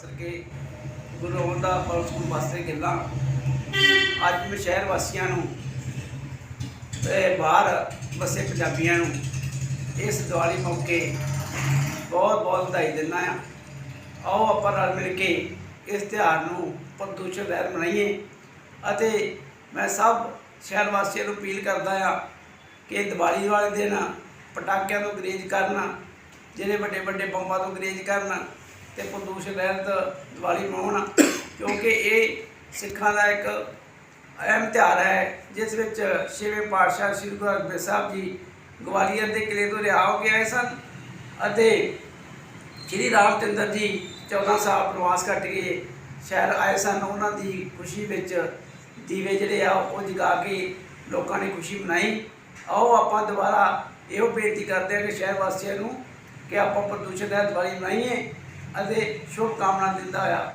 ਸਰਕੇ Guru Ravidas public school ਵਾਸਤੇ ਗਿੱਲਾਂ। ਅੱਜ ਮੈਂ ਸ਼ਹਿਰ ਵਾਸੀਆਂ ਨੂੰ ਤੇ ਬਾਹਰ ਵਸੇ ਪੰਜਾਬੀਆਂ ਨੂੰ ਇਸ ਦੀਵਾਲੀ ਮੌਕੇ ਬਹੁਤ ਬਹੁਤ ਵਧਾਈ ਦਿੰਦਾ ਆ ਆਓ ਆਪਾਂ ਰਲ ਮਿਲ ਕੇ ਇਸ ਤਿਉਹਾਰ ਨੂੰ ਪ੍ਰਦੂਸ਼ਣ ਰਹਿਤ ਮਨਾਈਏ ਅਤੇ ਮੈਂ ਸਭ ਸ਼ਹਿਰ ਵਾਸੀਆਂ ਨੂੰ ਅਪੀਲ ਕਰਦਾ ਆ ਕਿ ਦੀਵਾਲੀ ਵਾਲੇ ਦਿਨ ਪਟਾਕਿਆਂ ਤੋਂ ਗਰੇਜ ਕਰਨ ਜਿਹੜੇ ਵੱਡੇ ਵੱਡੇ ਬੰਬਾਂ ਤੋਂ ਗਰੇਜ ਕਰਨ ਤੇ ਪ੍ਰਦੂਸ਼ਣ ਰਹਿਤ ਦੀਵਾਲੀ ਮਨਾਉਣ ਕਿਉਂਕਿ ਇਹ ਸਿੱਖਾਂ ਦਾ ਇੱਕ ਅਹਿਮ ਤਿਉਹਾਰ ਹੈ, ਜਿਸ ਵਿੱਚ ਛੇਵੇਂ ਪਾਤਸ਼ਾਹ ਸ੍ਰੀ ਗੁਰੂ ਅਰਜਨ ਸਾਹਿਬ ਜੀ ਗਵਾਲੀਅਰ ਦੇ ਕਿਲੇ ਤੋਂ ਰਿਹਾ ਹੋ ਕੇ ਆਏ ਸਨ ਅਤੇ ਸ਼੍ਰੀ ਰਾਮ ਚੰਦਰ ਜੀ 14 ਸਾਲ ਪ੍ਰਵਾਸ ਕੱਟ ਕੇ ਸ਼ਹਿਰ ਆਏ ਸਨ। ਉਹਨਾਂ ਦੀ ਖੁਸ਼ੀ ਵਿੱਚ ਦੀਵੇ ਜਿਹੜੇ ਆ, ਉਹ ਜਗਾ ਕੇ ਲੋਕਾਂ ਨੇ ਖੁਸ਼ੀ ਮਨਾਈ। ਆਓ ਆਪਾਂ ਦੁਬਾਰਾ ਇਹੋ ਬੇਨਤੀ ਕਰਦੇ ਹਾਂ ਕਿ ਸ਼ਹਿਰ ਵਾਸੀਆਂ ਨੂੰ ਕਿ ਆਪਾਂ ਪ੍ਰਦੂਸ਼ਣ ਦਾ ਦੀਵਾਲੀ ਮਨਾਈਏ। ਅਤੇ ਸ਼ੁਭ ਕਾਮਨਾ ਦਿੰਦਾ ਹੋਇਆ।